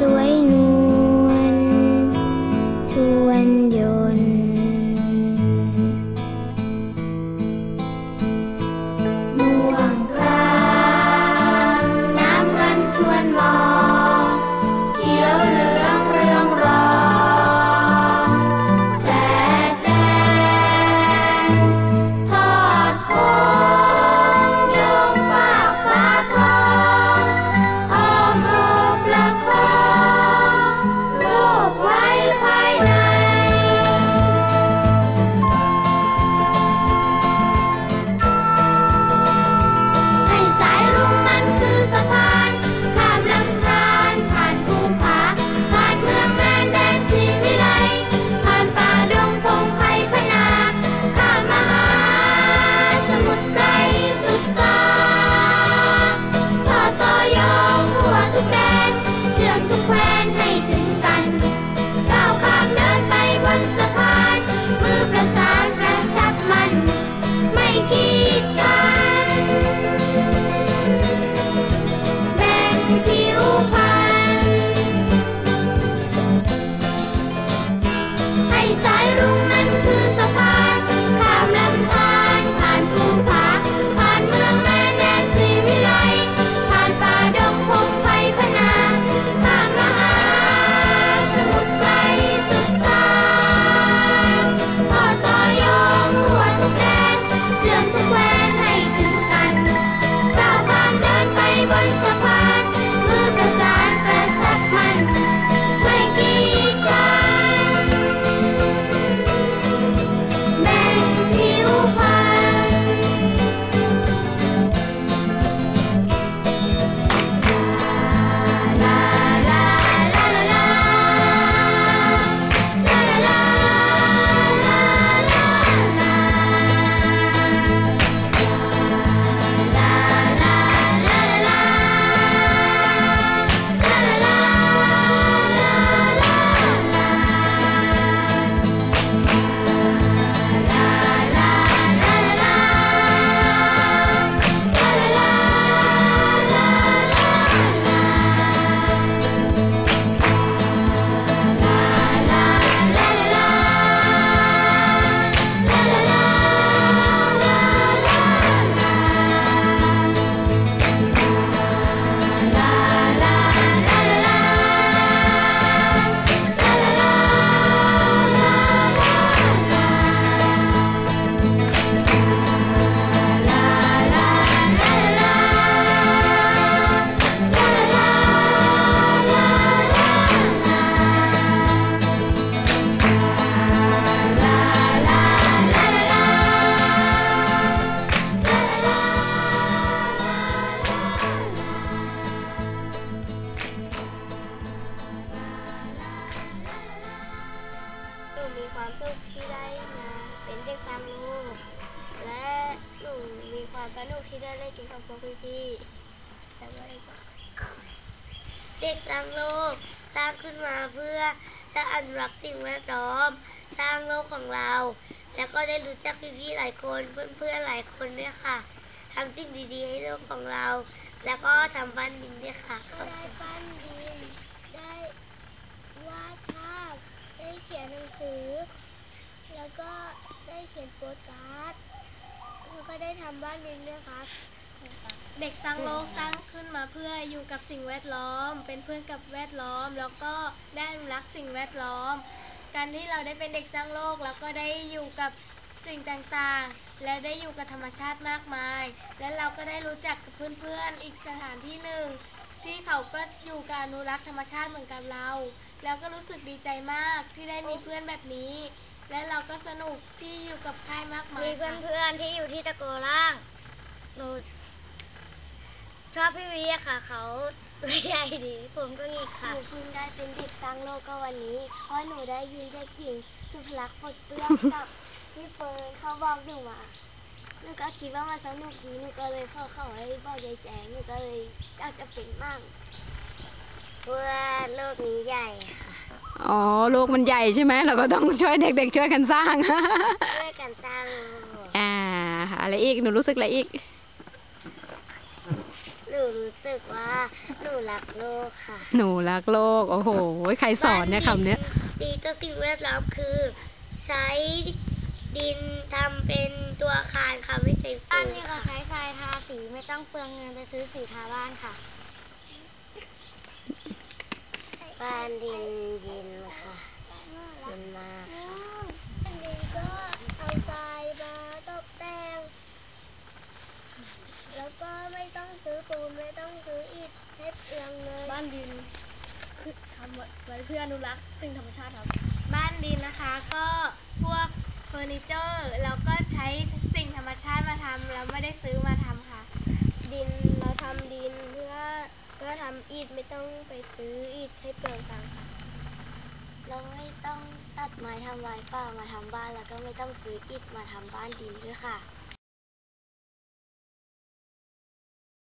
away. ได้เล่นเกมกับพวกพี่แต่ว่าเด็กสร้างโลกสร้างขึ้นมาเพื่อจะอนุรักษ์สิ่งแวดล้อม สร้างโลกของเรา แล้วก็ได้รู้จักพี่ๆหลายคนเพื่อนๆหลายคนด้วยค่ะทำสิ่งดีๆให้โลกของเรา แล้วก็ทำบ้านดินด้วยค่ะได้บ้านดินได้วาดภาพได้เขียนหนังสือ แล้วก็ได้เขียนโปสการ์ด็ได้ทำบ้านดินด้วยครับเด็กสร้างโลกสร้างขึ้นมาเพื่ออยู่กับสิ่งแวดล้อม เป็นเพื่อนกับแวดล้อม แล้วก็ได้อนุรักษ์สิ่งแวดล้อม การที่เราได้เป็นเด็กสร้างโลกแล้วก็ได้อยู่กับสิ่งต่างๆ และได้อยู่กับธรรมชาติมากมาย และเราก็ได้รู้จักกับเพื่อนๆอีกสถานที่หนึ่งที่เขาก็อยู่กับอนุรักษ์ธรรมชาติเหมือนกับเรา แล้วก็รู้สึกดีใจมากที่ได้มีเพื่อนแบบนี้ และเราก็สนุกที่อยู่กับค่ายมากมายมีค่ะเพื่อนๆที่อยู่ที่ตะโกล่าง หนู ชอบพี่วีค่ะ เขาตัวใหญ่ดี ผมก็งีกค่ะ หนูเพิ่งได้เป็นเด็กสร้างโลกก็วันนี้ เพราะหนูได้ยินเด็กหญิงสุภลักษณ์ปลดเปลื้องกับพี่เฟิร์นเขาบอกหนูมาหนูก็คิดว่ามันสนุกดีหนูก็เลยเข้าเข้าให้บอกยายแจงหนูก็เลยอยากจะเป็นมั่ง เพื่อโลกนี้ใหญ่ค่ะอ๋อโลกมันใหญ่ใช่ไหมเราก็ต้องช่วยเด็ก ๆ ช่วยกันสร้าง ช่วยกันสร้างโลกอ่าอะไรอีกหนูรู้สึกอะไรอีก หนูรู้สึกว่าหนูรักโลกค่ะหนูรักโลก โอ้โห ใครสอนเนี่ยคำเนี้ย ดีต่อสิ่งแวดล้อมคือ ใช้ดินทำเป็นตัวอาคารค่ะไม่ใช่บ้านนี่ก็ใช้ทรายทาสีไม่ต้องเปลืองเงินไปซื้อสีทาบ้านค่ะ บ้านดินเย็นค่ะเย็นมากบ้านดินก็เอาทรายมาตกแต่ง แล้วก็ไม่ต้องซื้อปูนไม่ต้องซื้ออิฐให้เปลืองเงินบ้านดินคือทำไว้เพื่ออนุรักษ์สิ่งธรรมชาติครับ บ้านดินนะคะก็พวกเฟอร์นิเจอร์เราก็ใช้สิ่งธรรมชาติมาทำเราไม่ได้ซื้อมาทำค่ะ ดินเราทำดินเพื่อเพื่อทำอิฐไม่ต้องไปซื้ออิฐให้เปลืองตังค์ค่ะเราไม่ต้องตัดไม้ทำลายป่ามาทำบ้านแล้วก็ไม่ต้องซื้ออิฐมาทำบ้านดินด้วยค่ะ